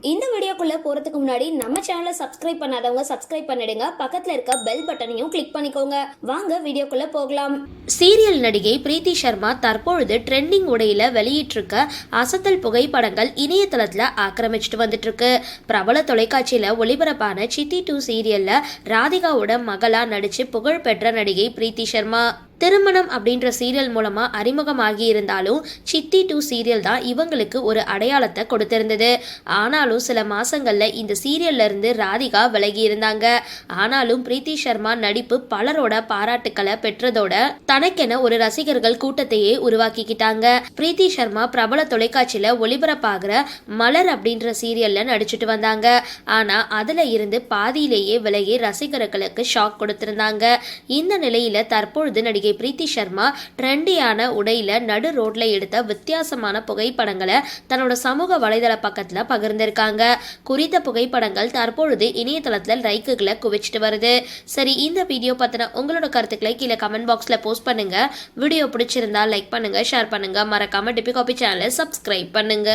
இந்த வீடியோக்குள்ளே போறதுக்கு முன்னாடி நம்ம சேனலை சப்ஸ்கிரைப் பண்ணாதவங்க சப்ஸ்கிரைப் பண்ணிடுங்க. பக்கத்தில் இருக்க பெல் பட்டனையும் கிளிக் பண்ணிக்கோங்க. வாங்க வீடியோக்குள்ளே போகலாம். சீரியல் நடிகை பிரீத்தி சர்மா தற்பொழுது ட்ரெண்டிங் உடையில வெளியிட்டிருக்க அசத்தல் புகைப்படங்கள் இணையதளத்தில் ஆக்கிரமிச்சிட்டு வந்துட்டு இருக்கு பிரபல தொலைக்காட்சியில் ஒளிபரப்பான சித்தி டூ சீரியலில் ராதிகாவோட மகளாக நடித்து புகழ் பெற்ற நடிகை பிரீத்தி சர்மா. திருமணம் அப்படின்ற சீரியல் மூலமாக அறிமுகமாகி இருந்தாலும் சித்தி டூ சீரியல் தான் இவங்களுக்கு ஒரு அடையாளத்தை கொடுத்திருந்தது. ஆனாலும் சில மாசங்கள்ல இந்த சீரியல்ல இருந்து ராதிகா விலகி இருந்தாங்க ஆனாலும் பிரீத்தி சர்மா நடிப்பு பலரோட பாராட்டுக்களை பெற்றதோட தனக்கென ஒரு ரசிகர்கள் கூட்டத்தையே உருவாக்கிக்கிட்டாங்க. பிரீத்தி சர்மா பிரபல தொலைக்காட்சியில ஒளிபரப்பாகிற மலர் அப்படின்ற சீரியல்ல நடிச்சிட்டு வந்தாங்க. ஆனா அதுல இருந்து பாதியிலேயே விலகி ரசிகர்களுக்கு ஷாக் கொடுத்திருந்தாங்க. இந்த நிலையில தற்பொழுது நடிகை பிரீத்தி சர்மா ட்ரெண்டியான உடையில நடு ரோட்ல எடுத்த வித்தியாசமான புகைப்படங்களை தன்னோட சமூக வலைதள பக்கத்துல பகிர்ந்திருக்காங்க. குறித்த புகைப்படங்கள் தற்பொழுது இணையதளத்தில் லைக்குகளை குவிச்சிட்டு வருது. சரி இந்த வீடியோ பத்தின உங்களோட கருத்துக்களை கீழே கமெண்ட் பாக்ஸில் போஸ்ட் பண்ணுங்க. வீடியோ பிடிச்சிருந்தா லைக் பண்ணுங்க ஷேர் பண்ணுங்க. மறக்காம டிபி காபி சேனலை சப்ஸ்கிரைப் பண்ணுங்க.